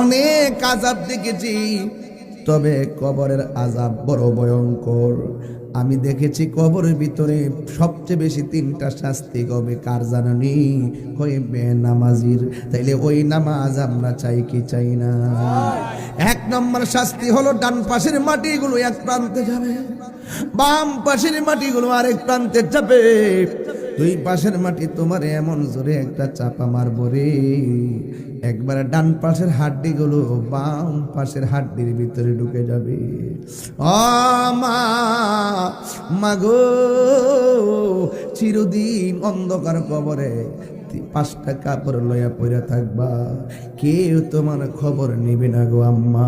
অনেক আজাব দেখেছি। তবে কবরের আজাব বড় ভয়ঙ্কর। আমি দেখেছি কবরের ভিতরে সবচেয়ে বেশি তিনটা শাস্তি কবে কার জানানি? কইবে নামাজির তাইলে ওই নামাজ আমরা চাই কি চাই না? এক নম্বর শাস্তি হলো ডান পাশের মাটিগুলো এক প্রান্তে যাবে। বাম পাশের মাটিগুলো আরেক প্রান্তে যাবে। দুই পাশের মাটি তোমার এমন জোরে একটা চাপা মারব রে। একবার ডান পাশের হাড্ডিগুলো বাম পাশের হাড্ডির ভিতরে ঢুকে যাবে। মা মাগো চিরদিন অন্ধকার কবরে পাঁচটা কাপড় লইয়া পইরা থাকবা। কেউ তোমার খবর নিবে না গো আম্মা।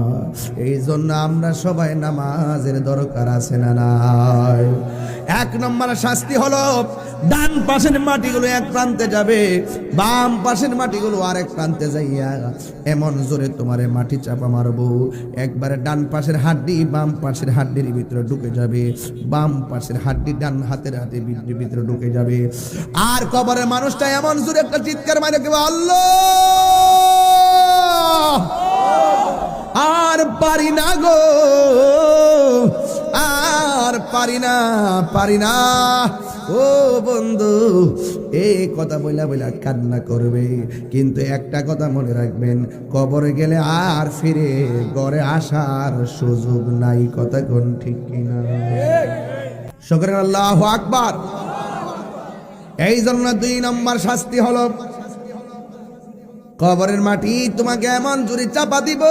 এই জন্য আমরা সবাই নামাজের দরকার আছে না নাই? এক নম্বর শাস্তি হলো, ডান পাশের মাটিগুলো এক প্রান্তে যাবে, বাম পাশের মাটিগুলো আরেক প্রান্তে যাইয়া এমন জোরে তোমারে মাটি চাপা মারবো। একবারে ডান পাশের হাড্ডি, বাম পাশের হাড্ডির ভিতরে ঢুকে যাবে। বাম পাশের হাড্ডি ডান হাতের হাতে ভিতরে ঢুকে যাবে। আর কবরের মানুষটা এমন জোরে একটা চিৎকার মারে কেউ আল্লাহ। আর পারি না গো আর পারি না পারি না। ও বন্ধু এই কথা বইলা বইলা কান্না করবে কিন্তু একটা কথা মনে রাখবেন কবরে গেলে আর ফিরে ঘরে আসার সুযোগ নাই কথা কোন ঠিক কিনা? শকরেন আল্লাহ আকবার। এই জন্য দুই নম্বর শাস্তি হল, কবরের মাটি তোমাকে এমন জুড়ি চাপা দিব।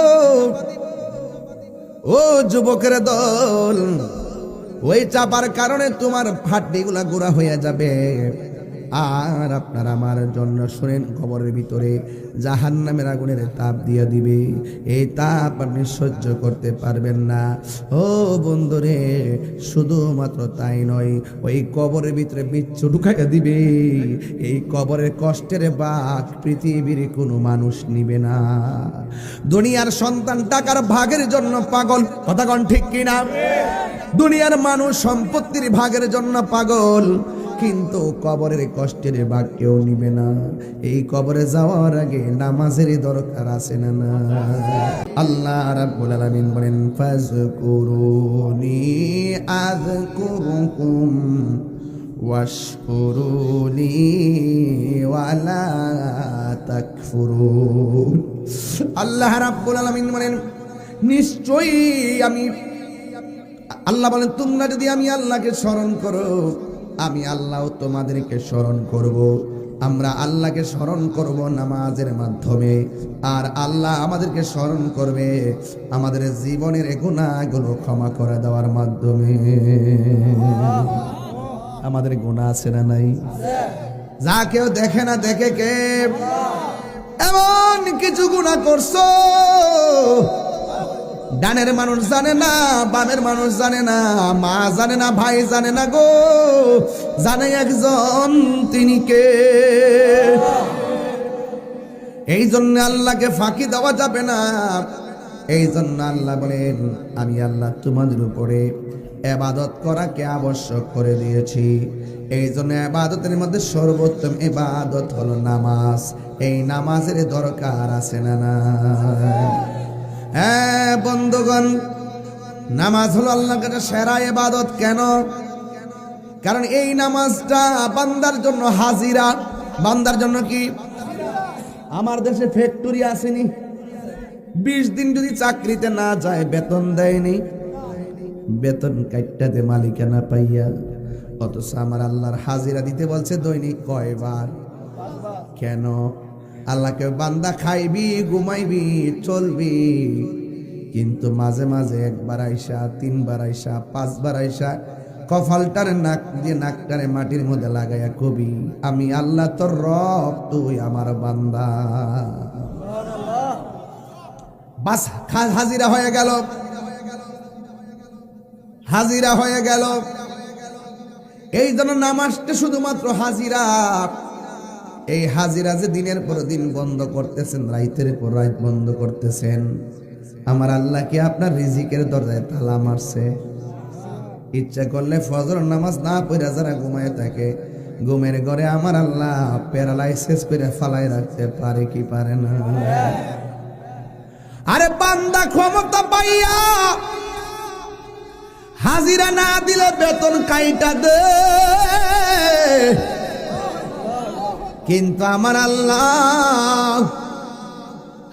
ও যুবকের দল, ওই চাপার কারণে তোমার ফাটিগুলা গুড়া হয়ে যাবে। আর আপনার আমার জন্য শোনেন কবরের ভিতরে জাহান নামের আগুনের তাপ দিয়ে দিবে। এই তাপ আপনি সহ্য করতে পারবেন না। ও বন্ধুরে, শুধুমাত্র তাই নয়, ওই কবরের ভিতরে বিচ্ছু ঢুকাইয়া দিবে। এই কবরের কষ্টের বাঘ পৃথিবীর কোনো মানুষ নিবে না। দুনিয়ার সন্তান টাকার ভাগের জন্য পাগল, কথা কন ঠিক কিনা? দুনিয়ার মানুষ সম্পত্তির ভাগের জন্য পাগল কিন্তু কবরের কষ্টের ভাগ কেউ নিবে না। এই কবরে যাওয়ার আগে নামাজের দরকার আছে না না? আল্লাহ রাব্বুল আলামিন বলেন ফাজকুরুনি আযকুরুকুম ওয়াশকুরুনি ওয়ালা তাকফুরুন। আল্লাহ রাব্বুল আলামিন বলেন, নিশ্চয়ই আমি আল্লাহ বলেন, তোমরা যদি আমি আল্লাহকে স্মরণ করো আমি আল্লাহ তোমাদেরকে স্মরণ করব। আমরা আল্লাহকে স্মরণ করব নামাজের মাধ্যমে। আর আল্লাহ আমাদেরকে স্মরণ করবে আমাদের জীবনের গুণাগুলো ক্ষমা করে দেওয়ার মাধ্যমে। আমাদের গুণা আছে না নাই? যা কেউ দেখে না দেখে কে? এমন কিছু গুণা করছ? ডানের মানুষ জানে না, বামের মানুষ জানে না, মা জানে না, ভাই জানে না গো। জানে একজন তিনি কে? এই জন্য আল্লাহকে ফাঁকি দেওয়া যাবে না। এই জন্য আল্লাহ বলেন, আমি আল্লাহ তোমাদের উপরে এবাদত করাকে আবশ্যক করে দিয়েছি। এই জন্য এবাদতের মধ্যে সর্বোত্তম এবাদত হলো নামাজ। এই নামাজের দরকার আছে না না হ্যাঁ বন্ধুগণ, নামাজ হলো আল্লাহর কাছে সেরা এবাদত কেন? কারণ এই নামাজটা বান্দার জন্য হাজিরা। বান্দার জন্য কি? আমার দেশে ফ্যাক্টরি আসেনি। বিশ দিন যদি চাকরিতে না যায়, বেতন দেয়নি। বেতন কাটটাতে মালিকানা পাইয়া, অথচ আমার আল্লাহর হাজিরা দিতে বলছে দৈনিক কয়বার? কেন? আল্লাহকে বান্দা খাইবি, ঘুমাইবি, চলবি। কিন্তু মাঝে মাঝে একবার আইসা, তিনবার আইসা, পাঁচবার আইসা কফালটার নাক দিয়ে নাকটারে মাটির মধ্যে লাগাইয়া কবি, আমি আল্লাহ তোর রব, তুই আমার বান্দা। বাস হাজিরা হয়ে গেল। হাজিরা হয়ে গেল। এই জন্য নামাজটা শুধুমাত্র হাজিরা। এই হাজিরা যে দিনের পর দিন বন্ধ করতেছেন, রাইতের পর রাইত বন্ধ করতেছেন, আমার আল্লাহ কি আপনার রিজিকের দরজায় তালা মারছে? ইচ্ছা করলে ফজর নামাজ না পড়ে যারা ঘুমায় থাকে, ঘুমের ঘরে আমার আল্লাহ প্যারালাইসিস করে ফালাই রাখতে পারে কি পারে না। আরে বান্দা ক্ষমতা পাইয়া হাজিরা না দিলে বেতন কাইটা দে। কিন্তু আমার আল্লাহ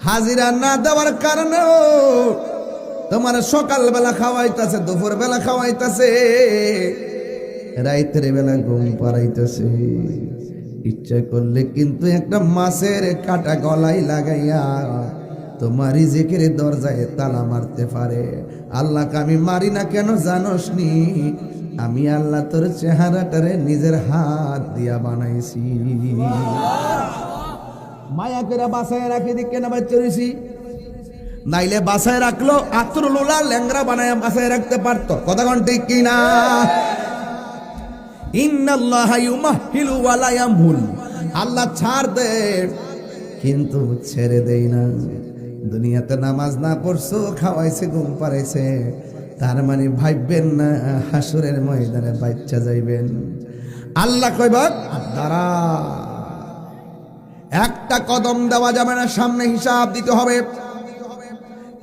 হাজিরা না দেওয়ার কারণেও তোমার সকালবেলা খাওয়াইতেছে দুপুর বেলা খাওয়াইতেছে, রাইতের বেলা ঘুম পাড়াইতেছে। ইচ্ছা করলে কিন্তু একটা মাছের কাটা গলায় লাগাইয়া তোমার দরজায় তালা মারতে পারে। আল্লাহকে আমি মারি না কেন জানোস নি আমি আল্লাহ তোর চেহারাটারে নিজের হাত দিয়া বানাইছি। মায়া করে বাসায় রাখি দিকে না চড়েছি? নাইলে বাসায় রাখল, আত্র লোলা ল্যাংরা বানায় বাসায় রাখতে পারতো। কথা কোন ঠিক কিনা আল্লাহ ছাড় দে, কিন্তু ছেড়ে দেই না। দুনিয়াতে নামাজ না পড়ছো, খাওয়াইছে, ঘুম পাড়াইছে। তার মানে ভাববেন না, হাসুরের ময়দানে বাচ্চা যাইবেন। আল্লাহ কইব দাঁড়া। একটা কদম দেওয়া যাবে না, সামনে হিসাব দিতে হবে।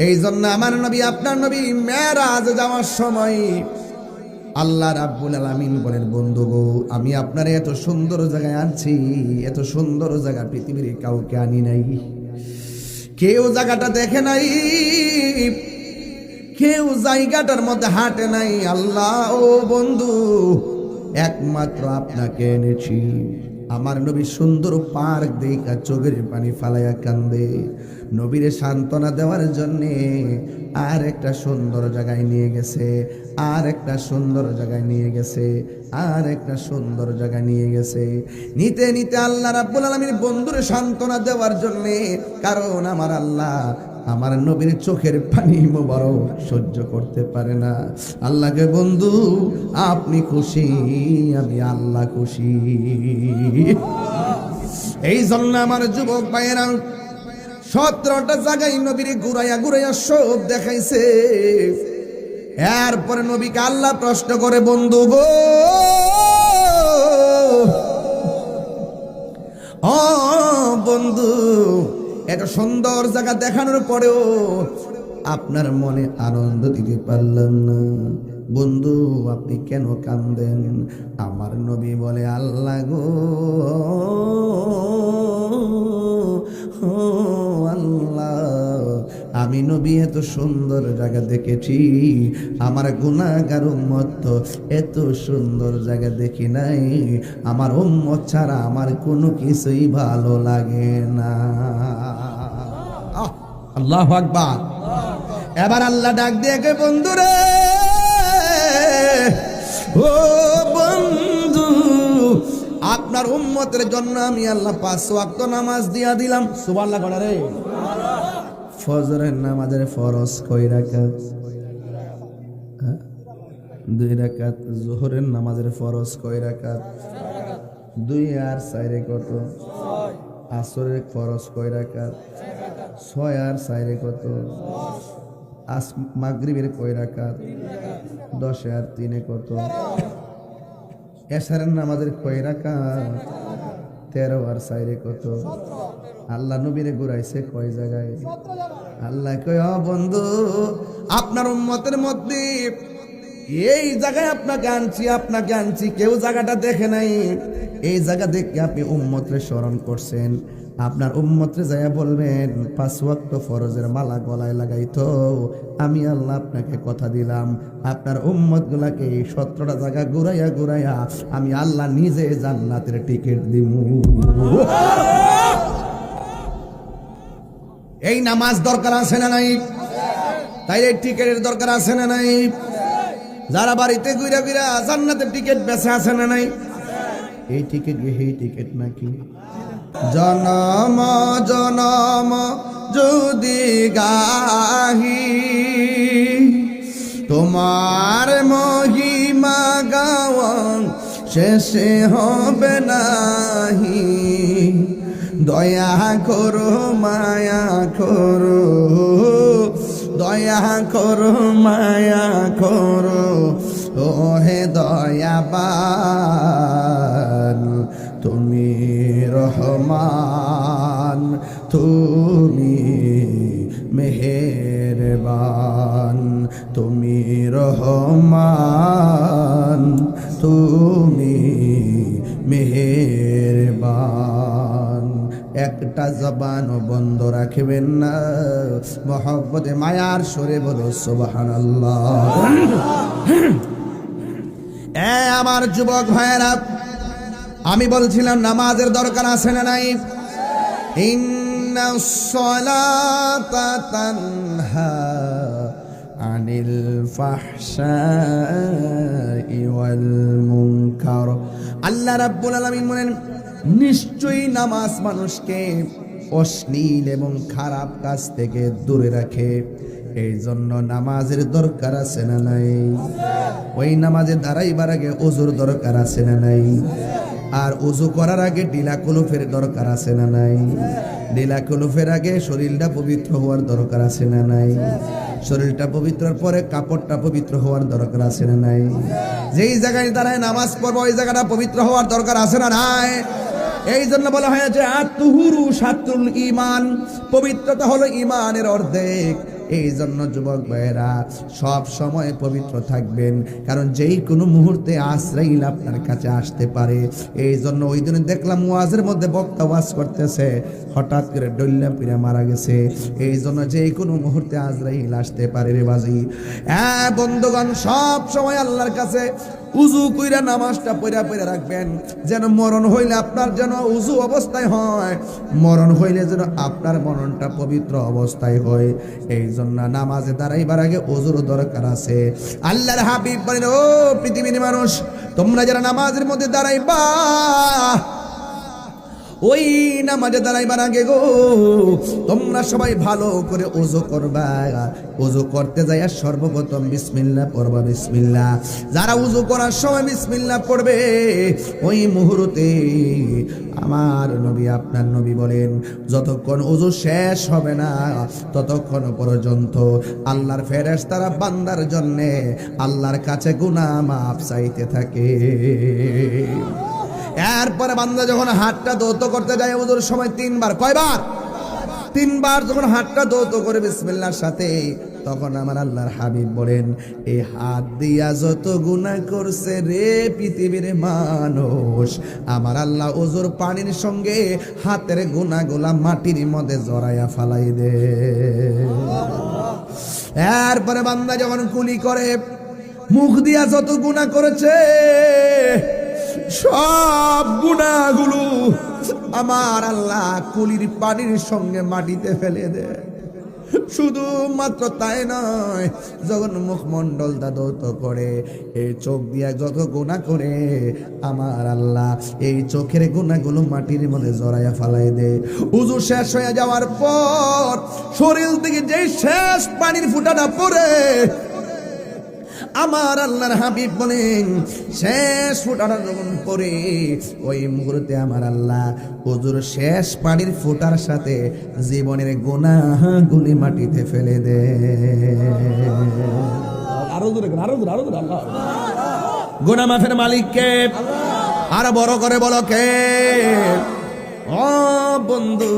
এই জন্য আমার নবী, আপনার নবী মেরাজ যাওয়ার সময় আল্লাহ রাব্বুল আলামিন বলেন, বন্ধু গো, আমি আপনার এত সুন্দর জায়গায় আনছি, এত সুন্দর জায়গা পৃথিবীর কাউকে আনি নাই। কেউ জায়গাটা দেখে নাই কেউ জায়গাটার মধ্যে হাঁটে নাই। আল্লাহ, ও বন্ধু, একমাত্র আপনাকে এনেছি। আমার নবী সুন্দর পার্ক দেখা চোখের পানি ফালাইয়া কান্দে। নবীরে সান্ত্বনা দেওয়ার জন্যে আর একটা সুন্দর জায়গায় নিয়ে গেছে, আর একটা সুন্দর জায়গায় নিয়ে গেছে, আর একটা সুন্দর জায়গায় নিয়ে গেছে। নিতে নিতে আল্লাহ রাব্বুল আলামিন বন্ধুরে সান্ত্বনা দেওয়ার জন্যে, কারণ আমার আল্লাহ আমার নবীর চোখের পানি মোবারক সহ্য করতে পারে না। আল্লাহকে বন্ধু, আপনি খুশি, আমি আল্লাহ খুশি। এই জন্য আমার যুবক ভাইয়েরা, সতেরোটা জায়গায় নবীর ঘুরাইয়া ঘুরাইয়া সব দেখাইছে। এরপরে নবীকে আল্লাহ প্রশ্ন করে, বন্ধু গো, ও বন্ধু এত সুন্দর জায়গা দেখানোর পরেও আপনার মনে আনন্দ দিতে পারলাম না। বন্ধু, আপনি কেন কান্দেন? আমার নবী বলে, আল্লাহ গো, আল্লাহ। আমি নবী, এত সুন্দর জায়গা দেখেছি। আমার গুণাগার উম্মত এত সুন্দর জায়গা দেখি নাই। আমার উম্মত ছাড়া আমার কোনো কিছুই ভালো লাগে না। আল্লাহ আকবার। এবার আল্লাহ ডাক দিয়ে বন্ধুরে, ও বন্ধু, আপনার উম্মতের জন্য আমি আল্লাহ পাঁচ ওয়াক্ত নামাজ দিয়া দিলাম। সুবহানাল্লাহ করা রে। ফজরের নামাজের ফরজ কয় রাকাত? হ্যাঁ? দুই রাকাত জোহরের নামাজের ফরজ কয় রাকাত? দুই আর চাইরে কত? আসরের ফরজ কয় রাকাত? ছয় আর চাইরে কত? আস মাগরিবের কয় রাকাত? দশ আর তিনে কত? এশারের নামাজের কয় রাকাত? তেরো আর চাইরে কত? আল্লাহ নবীরে ঘুরাইছে কয় জায়গায়? আল্লাহ কয় "ও বন্ধু আপনার উম্মতের মধ্যে এই জায়গায় আপনাকে আনছি আপনাকে আনছি কেউ জায়গাটা দেখে নাই। এই জায়গা দেখে আপনি উম্মতরে স্মরণ করছেন। আপনার উম্মতরে যাইয়া বলবেন পাঁচ ওয়াক্ত ফরজের মালা গলায় লাগাইতো। আমি আল্লাহ আপনাকে কথা দিলাম। আপনার উম্মত গুলাকে এই সতেরোটা জায়গা ঘুরাইয়া ঘুরাইয়া আমি আল্লাহ নিজে জান্নাতের টিকিট দিব এই নামাজ দরকার আছে না নাই? তাই এই টিকেটের দরকার আছে না নাই? যারা বাড়িতে ঘুরা ঘুরা জান্নাতের টিকিট বেছে আছে না নাই? এই টিকিট এই টিকিট নাকি? জনম জনম যদি গাহি, তোমার মহিমা গাওয়ান শেষে হবে নাহি। দয়া করো, মায়া করো। দয়া করো, মায়া করো। ও হে দয়াবান, তুমি রহমান, তুমি মেহেরবান, তুমি রহমান, তুমি একটা জবানও বন্ধ রাখবেন না। মহব্বতে, মায়ার সরে বলো, সুবহানাল্লাহ। এ আমার যুবক ভাইয়েরা, আমি বলছিলাম, নামাজের দরকার আছে না নাই? আনিল আল্লাহ রাব্বুল আলামিন বলেন নিশ্চয়ই নামাজ মানুষকে অশ্লীল এবং খারাপ কাজ থেকে দূরে রাখে। এই জন্য নামাজের দরকার আছে না নাই? ওই নামাজে দাঁড়াইবার আগে ওজুর দরকার আছে না নাই? আর উজু করার আগে ডিলা কুলুফের দরকার আছে না নাই? ডিলা কুলুফের আগে শরীরটা পবিত্র হওয়ার দরকার আছে না নাই? শরীরটা পবিত্রর পরে কাপড়টা পবিত্র হওয়ার দরকার আছে না নাই? যেই জায়গায় দাঁড়ায় নামাজ পড়ব, ওই জায়গাটা পবিত্র হওয়ার দরকার আছে না নাই? এই জন্য বলা হয়েছে, আত্মহুরু সাতুল ইমান পবিত্রতা হলো ইমানের অর্ধেক। এই জন্য যুবক ভাইয়েরা, সব সময় পবিত্র থাকবেন, কারণ যেই কোনো মুহূর্তে আশ্রয়ীল আপনার কাছে আসতে পারে। এই জন্য ওই দিনে দেখলাম ওয়াজের মধ্যে বক্তা ওয়াজ করতেছে, হঠাৎ করে ডল্লা পিড়ে মারা গেছে। এই জন্য যেই কোনো মুহূর্তে আজরাইল আসতে পারে রে বাজি। হ্যাঁ বন্ধুগণ, সব সময় আল্লাহর কাছে উজু কইরা নামাজটা পড়া পড়া রাখবেন। যেন মরণ হইলে আপনার যেন উজু অবস্থায় হয়, মরণ হইলে যেন আপনার মরণটা পবিত্র অবস্থায় হয়। এই জন্য নামাজে দাঁড়াইবার আগে উজুর দরকার আছে। আল্লাহর হাবিব বলেন, ও পৃথিবীর মানুষ, তোমরা যারা নামাজের মধ্যে দাঁড়াইবা ওই নামাজে দাঁড়াইবার আগে গো, তোমরা সবাই ভালো করে ওজু করবা। ওজু করতে যাই সর্বপ্রথম বিসমিল্লা পড়বা বিসমিল্লা যারা উজু করার সময় বিসমিল্লা পড়বে, ওই মুহূর্তে আমার নবী, আপনার নবী বলেন, যতক্ষণ উজু শেষ হবে না, ততক্ষণ পর্যন্ত আল্লাহর ফেরেশ তারা বান্দার জন্যে আল্লাহর কাছে গুনাহ মাফ চাইতে থাকে। এরপরে বান্দা যখন হাতটা দৌত করতে যায় ওদের সময় তিনবার। কয়বার? তিনবার যখন হাতটা দৌত করে বিসমিল্লার সাথে, তখন আমার আল্লাহর হাবিব বলেন এই হাত দিয়া যত গুনাহ করছে রে পৃথিবীর মানুষ, আমার আল্লাহ ওজোর পানির সঙ্গে হাতের গুনাগুলা মাটির মধ্যে জড়াইয়া ফালাই দে। এরপরে বান্দা যখন কুলি করে, মুখ দিয়া যত গুনাহ করেছে সব গুণাগুলো আমার আল্লাহ কুলির পানির সঙ্গে মাটিতে ফেলে দেয় শুধু মাত্র তাই নয়, যখন মুখমণ্ডল দাদত করে এই চোখ দিয়া যত গুণা করে, আমার আল্লাহ এই চোখের গুণাগুলো মাটির মধ্যে জড়াইয়া ফালাই দে। উজু শেষ হয়ে যাওয়ার পর, শরীর থেকে যেই শেষ পানির ফুটাটা পড়ে আমার আল্লাহর হাবিব বলেন, শেষ ফোটাটা যখন পরে ওই মুহূর্তে আমার আল্লাহ হুজুর শেষ পানির ফোটার সাথে জীবনের গুনাহগুলি মাটিতে ফেলে দে। আরও গুনা মালিককে আর বড় করে বলো কে? ও বন্ধু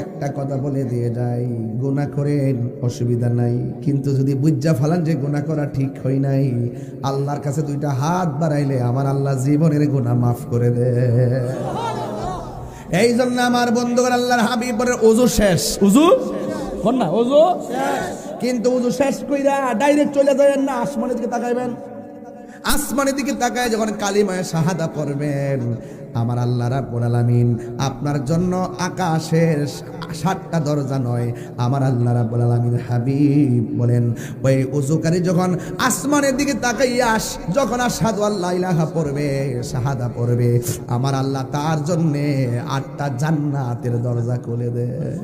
একটা কথা বলে দিয়ে যাই গোনা করেন অসুবিধা নাই। কিন্তু যদি বুজ্জা ফালান যে গোনা করা ঠিক হয় নাই আল্লাহর কাছে দুইটা হাত বাড়াইলে আমার আল্লাহ জীবনের গোনা মাফ করে দে। এই জন্য আমার বন্ধুগণ আল্লাহর হাবিবের ওজু শেষ। উজু? কর না ওজু কিন্তু উজু শেষ কইরা ডাইরেক্ট চলে যাবেন না আসমানের দিকে তাকাইবেন। আসমানের দিকে তাকায় যখন কালিমায় শাহাদা পড়বেন আমার আল্লাহ রাব্বুল আলামিন আপনার জন্য আকাশের সাতটা দরজা নয়। আমার আল্লাহ রাব্বুল আলামিন হাবিব বলেন, ওই উজুকারী যখন আসমানের দিকে তাকাইয়া আস, যখন আসাদু আল্লাহ ইলাহা পড়বে, শাহাদা পড়বে, আমার আল্লাহ তার জন্যে আটটা জান্নাতের দরজা খুলে দেয়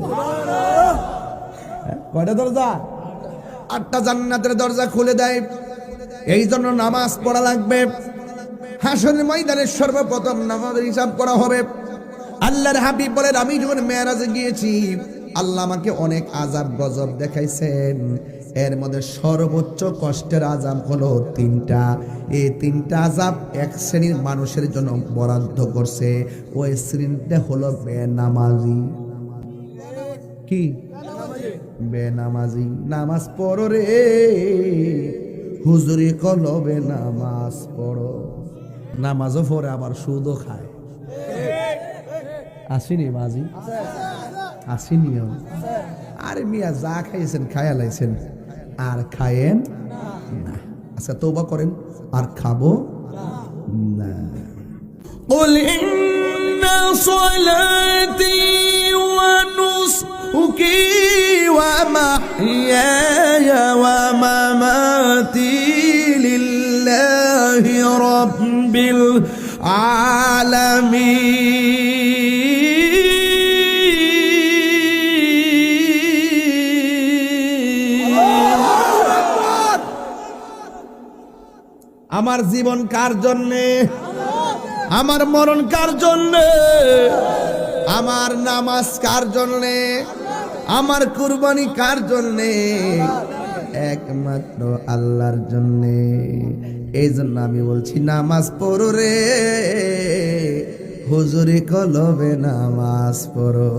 কয়টা দরজা? আটটা জান্নাতের দরজা খুলে দেয়। এই জন্য নামাজ পড়া লাগবে। হাসনের ময়দানে সর্বপ্রথম নামাজের হিসাব করা হবে। আল্লাহর হাবিব বলেন, আমি যখন মেয়েরাজে গিয়েছি, আল্লাহ আমাকে অনেক আজাব গজব দেখাইছেন। এর মধ্যে সর্বোচ্চ কষ্টের আজাব হলো তিনটা। এই তিনটা আজাব এক শ্রেণির মানুষের জন্য বরাদ্দ করছে। ওই শ্রেণীটা হলো বেনামাজি। কি? বেনামাজি। নামাজ পড়ো রে। হুজুরি কলবে নামাজ পড়ো। নামাজও পড়ে আবার সুদও খায় আসিনি মাঝি আসিনিও আরে মিয়া যা খাইছেন খায়া লাইছেন আর খায়েন না আচ্ছা তৌবা করেন আর খাবো না قل إن صلاتي ونسكي ومحياي ومماتي لله رب العالمين আমার জীবন কার জন্যে? আমার মরণ কার জন্যে? আমার নামাজ কার জন্যে? আমার কুরবানি কার জন্যে? একমাত্র আল্লাহর জন্যে। এই জন্য আমি বলছি, নামাজ পড়ো রে। হুজুরি কলবে নামাজ পড়ো।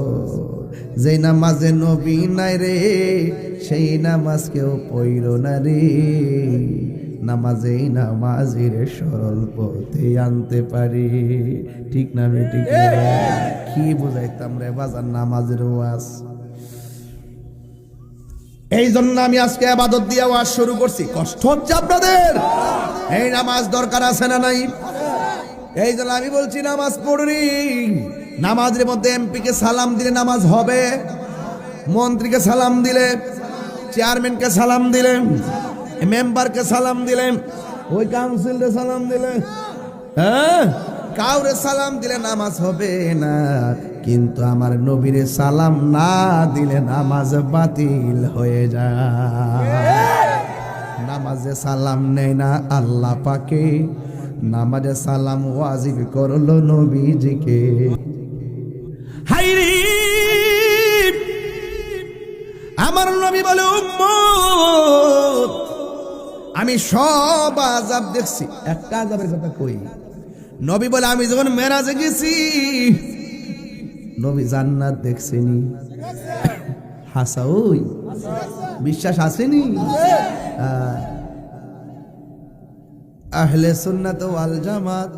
যেই নামাজে নবী নাই রে, সেই নামাজ কেউ পইর না রে। নামাজেই নামাজির সরল পথে আনতে পারি। ঠিক না ঠিক কি বুঝাইতাম রে বাজার নামাজের ওয়াজ? এই জন্য আমি আজকে আবাদত দিয়ে ওয়াজ শুরু করছি। কষ্ট হচ্ছে আপনাদের? এই নামাজ দরকার আছে না নাই? এই জন্য আমি বলছি, নামাজ পড়ি। নামাজের মধ্যে এমপি কে সালাম দিলে নামাজ হবে, মন্ত্রীকে সালাম দিলে, চেয়ারম্যানকে সালাম দিলে, মেম্বারকে সালাম দিলে, ওই কাউন্সিলরে সালাম দিলে হ্যাঁ? কাউরে সালাম দিলে নামাজ হবে না, কিন্তু আমার নবীরে সালাম না দিলে নামাজ বাতিল হয়ে যায়। নামাজে সালাম নেয় না আল্লাহ পাকে, নামাজে সালাম ওয়াজিব করল নবীজিকে। হাইরে! আমার নবী বলে আমি সব আজাব দেখছি। একটা আজাবের কথা কই? নবী বলে, আমি যখন মেরাজে গেছি, নবী জান্নাত দেখছেনি। হাসা, ওই, বিশ্বাস আসেনি? আহলে সুন্নাত ওয়াল জামাত,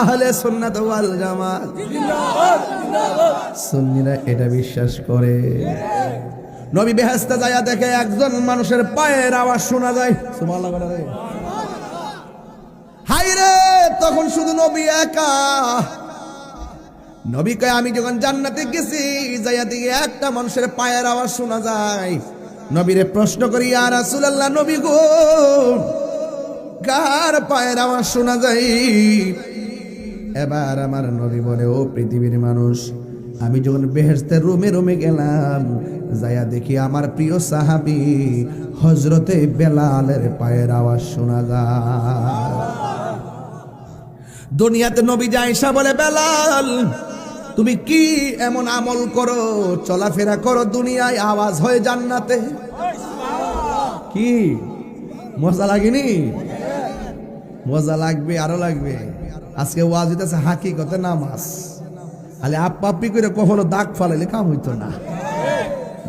আহলে সুন্নাত ওয়াল জামাত, সুন্নিরা এটা বিশ্বাস করে। নবী বেহেস্তে যায় দেখে একজন মানুষের পায়ের আওয়াজ শোনা যায়। বলে রে। হাই রে তখন শুধু নবী একা। নবী কয়, আমি যখন জান্নাতে গেছি, যাইয়া দিকে একটা মানুষের পায়ের আওয়াজ শোনা যায়। নবীরে প্রশ্ন করি আর রাসূলুল্লাহ, নবী গো, কার পায়ের আওয়াজ শোনা যায়? এবার আমার নবী বলে, ও পৃথিবীর মানুষ, আমি যখন বেহেস্তের রুমে রুমে গেলাম, যাইয়া দেখি আমার প্রিয় সাহাবি হজরতে বেলালের পায়ের আওয়াজ শোনা যায়। দুনিয়াতে নবী জায়সা বলে, বেলাল, তুমি কি এমন আমল করো, চলাফেরা করো দুনিয়ায়, আওয়াজ হয়ে জান্নাতে? কি? মজা লাগেনি? মজা লাগবে, আরও লাগবে। আজকে ওয়াজ হইতেছে হাকিকতে নামাজ। আলে আপ করে কখনো দাগ ফালাইলে কাম হইতো না।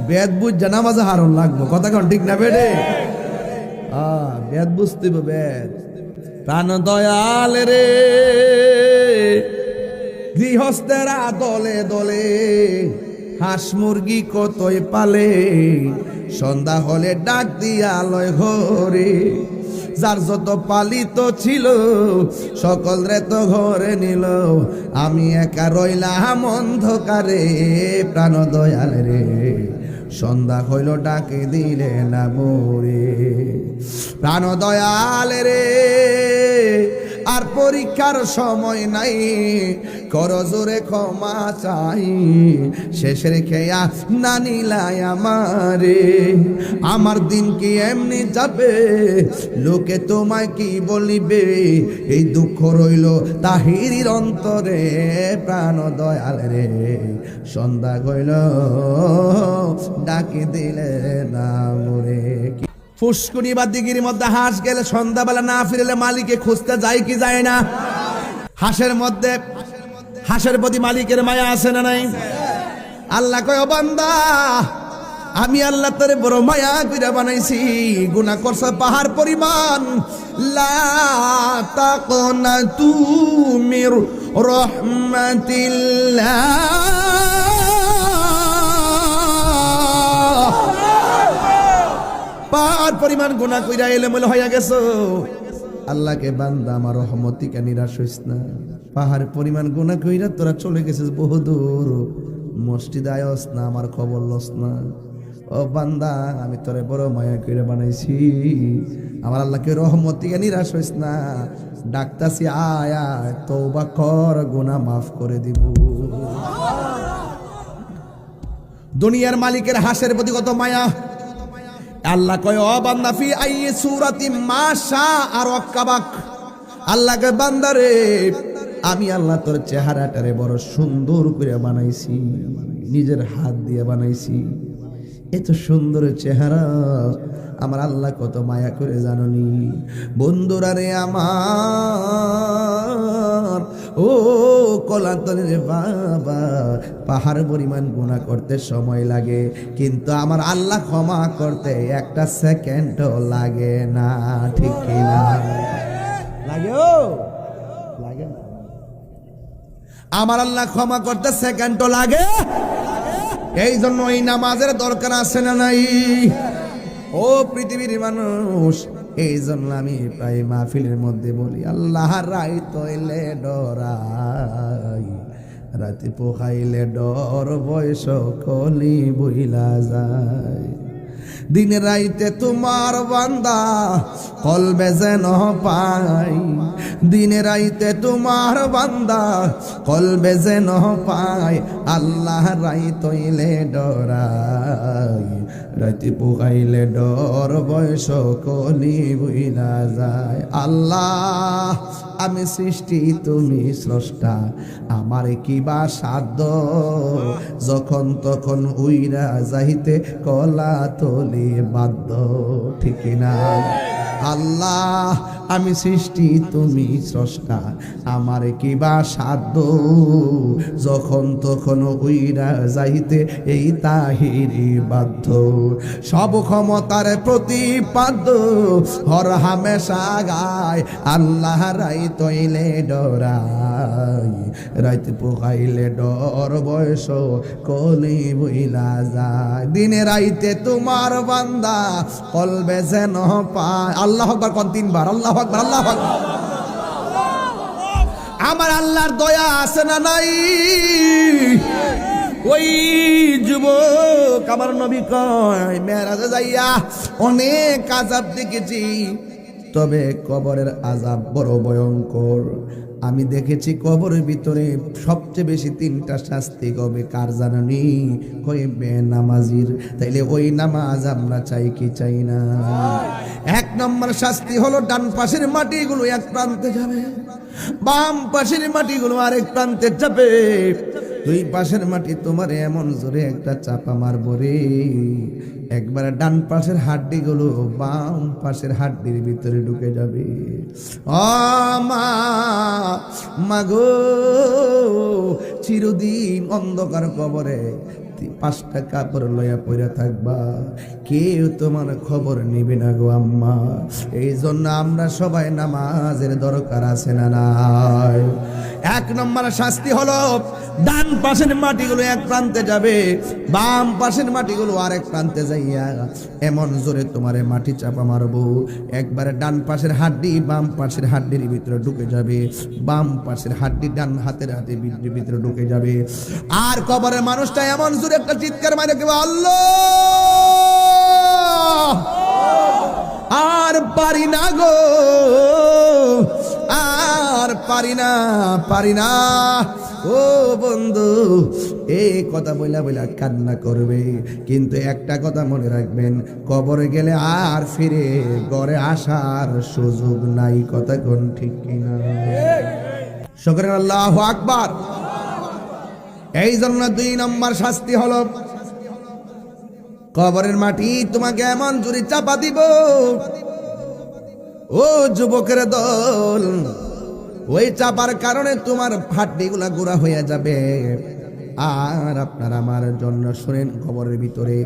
বেদ বুঝ নামাজে হারণ লাগবো। কথা কন ঠিক না, বেডে? আহ বেদ বুঝতে বেদ। প্রাণ দয়াল রে। গৃহস্থেরা দলে দলে হাঁস মুরগি কতই পালে? সন্ধ্যা হলে ডাক দিয়া লয় ঘরে। যার যত পালিত ছিল, সকল রে তো ঘরে নিল। আমি একা রইলাম অন্ধকারে, প্রাণ দয়াল রে। সন্ধ্যা হইল ডাকে দিলে না মোরে। প্রাণ দয়াল রে আর পরীক্ষার সময় নাই। কর জোরে ক্ষমা চাই। শেষের খেয়া না নিলাই আমারে। আমার দিন কি এমনি যাবে? লোকে তোমায় কি বলিবে? এই দুঃখ রইল তাহিরির অন্তরে। প্রাণ দয়াল রে, সন্ধ্যা গইল। ডাকি দিলে না মোরে। ফুসকুনি বা দিগির মধ্যে হাঁস গেলে সন্ধ্যাবেলা না ফিরলে মালিকে খুঁজতে যায় কি যায় না? হাঁসের মধ্যে, হাঁসের প্রতি মালিকের মায়া আছে না নাই? আল্লাহ কয়, "ও বান্দা, আমি আল্লাহ তোরে বড় মায়া কইরা বানাইছি। গুনাহ করছ পাহাড় পরিমাণ। লা তাকনা রহমাতিল্লাহ। পরিমাণ গুণা কইরা এলেমেলে হইয়া গেছো। আল্লাহকে বান্দা, আমার রহমতিকে নিরাশ হইস না। পাহাড় পরিমাণ গুণা কইরা তোরা চলে গেছিস বহুদূর। মসজিদ আয়স না, আমার খবর লস না। ও বান্দা, আমি তোরে বড় মায়া কইরা বানাইছি। আমার আল্লাহকে রহমতিকে নিরাশ হইস না। ডাক্তাসি আয় আয় তৌবা কর গুণা মাফ করে দিব। দুনিয়ার মালিকের হাসের প্রতি কত মায়া। আল্লাহ কয়, ও বান্দা, ফি আই সুরাতি মাশা আর ওয়াক্কাবাক আল্লাহ কয়, বান্দা রে, আমি আল্লাহ তোর চেহারাটারে বড় সুন্দর করে বানাইছি, নিজের হাত দিয়ে বানাইছি। এত সুন্দর চেহারা। আমার আল্লাহ কত মায়া করে জাননি। বন্ধুরা রে আমার, ও কলাতলের বাবা, পাহাড় পরিমাণ গুণা করতে সময় লাগে, কিন্তু আমার আল্লাহ ক্ষমা করতে একটা সেকেন্ডও লাগে না, ঠিক কিনা লাগে ও? লাগে না? আমার আল্লাহ ক্ষমা করতে সেকেন্ডও লাগে? এই জন্য এই নামাজের দরকার আছে না নাই? ও পৃথিবীর মানুষ এই জন্য আমি প্রায় মাহফিলের মধ্যে বলি, আল্লাহ রাই তৈলে ডরাই, রাতে পোহাইলে ডর বয়স কলি বইলা যায়। দিন রাইতে তোমার বান্দা কলবে যেন পাই দিনে রাইতে তোমার বান্দা কলবে যেন পাই আল্লাহ রাই তৈলে ডরাই। রাতে পোকাইলে ডর বয়স কলি বুইলা যায়। আল্লাহ আমি সৃষ্টি, তুমি স্রষ্টা। আমার কি বা সাধ্য? যখন তখন উইরা যাইতে কলা তলি বাধ্য, ঠিক না আল্লাহ আমি সৃষ্টি, তুমি স্রষ্টা। আমার কি বা সাধ্য? যখন তখন উইরা যাইতে এই তাহিরি বাধ্য। সব ক্ষমতার প্রতিপাদ্য হর হামেশা গায়। আল্লাহ রাই তৈলে ডরাই। রাইত পোকাইলে ডর বয়স কলি বইলা যায়। দিনে রাইতে তোমার বান্দা কলবে যেন পায়। আল্লাহ কোন তিনবার? আল্লাহ আল্লাহ আমার আল্লাহর দয়া আছে না নাই? ওই যুবক আমার নবী কয় মেয়েরাজে যাইয়া অনেক আজাব দেখেছি, তবে কবরের আজাব বড় ভয়ঙ্কর। আমি দেখেছি কবরের ভিতরে সবচেয়ে বেশি তিনটা শাস্তি কবে? কার জানানি? কই বে নামাজির। তাইলে ওই নামাজ আমরা চাই কি চাই না? এক নম্বর শাস্তি হলো ডান পাশের মাটিগুলো এক প্রান্তে যাবে। বাম পাশের মাটিগুলো আরেক প্রান্তে যাবে। দুই পাশের মাটি তোমার এমন জোরে একটা চাপা মারবো রে। একবারে ডান পাশের হাড্ডি হাড্ডিগুলো বাম পাশের হাড্ডির ভিতরে ঢুকে যাবে। অ মা মাগো চিরদিন অন্ধকার কবরে তি- পাঁচটা কাপড় লইয়া পইরা থাকবা। কেউ তোমার খবর নিবে না গো আম্মা। এই জন্য আমরা সবাই নামাজের দরকার আছে না নাই? এক নম্বর শাস্তি হলো, ডান পাশের মাটিগুলো এক প্রান্তে যাবে, বাম পাশের মাটিগুলো আরেক প্রান্তে যাইয়া এমন জোরে তোমারে মাটি চাপা মারবো। একবারে ডান পাশের হাড্ডি, বাম পাশের হাড্ডির ভিতরে ঢুকে যাবে। বাম পাশের হাড্ডি ডান হাতের হাতে ভিতরে ঢুকে যাবে। আর কবরের মানুষটা এমন জোরে একটা চিৎকার মারে কেউ আল্লাহ! আর পারি না গো আর পারি না পারি না। ও বন্ধু এই কথা বইলা বইলা কান্না করবে কিন্তু একটা কথা মনে রাখবেন কবরে গেলে আর ফিরে ঘরে আসার সুযোগ নাই কথা কোন ঠিক কিনা? শকরেন আল্লাহ আকবার। এই জন্য দুই নম্বর শাস্তি হলো, কবরের মাটি তোমাকে এমন জুড়ি চাপা দিব। ও যুবকের দল, ওই চাপার কারণে তোমার হাড্ডিগুলা গুড়া হয়ে যাবে। আর আপনার আমার জন্য শোনেন কবরের ভিতরে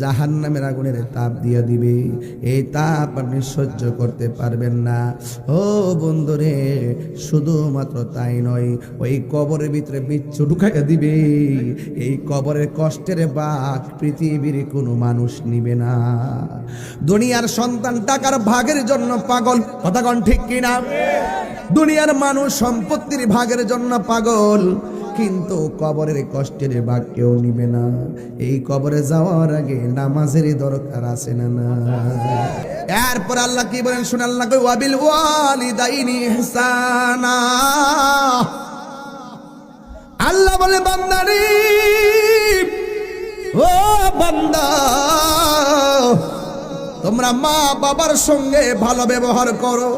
জাহান নামের আগুনের তাপ দিয়ে দিবে। এই তাপ আপনি সহ্য করতে পারবেন না। ও বন্ধুরে, শুধুমাত্র তাই নয়, ওই কবরের ভিতরে বিচ্ছু ঢুকাইয়া দিবে। এই কবরের কষ্টের বাঘ পৃথিবীর কোনো মানুষ নিবে না। দুনিয়ার সন্তান টাকার ভাগের জন্য পাগল, কথা কন ঠিক কিনা? দুনিয়ার মানুষ সম্পত্তির ভাগের জন্য পাগল কিন্তু কবরের কষ্টের কেউ নিবে না। এই কবরে যাওয়ার আগে নামাজের দরকার আছে না না? এরপর আল্লাহ কি বলেন? শুনে আল্লাহ কই, ওয়াবিল ওয়ালিদাইনি ইহসানা। আল্লাহ বলে বান্দারি ও বান্দা তোমরা মা বাবার সঙ্গে ভালো ব্যবহার করো।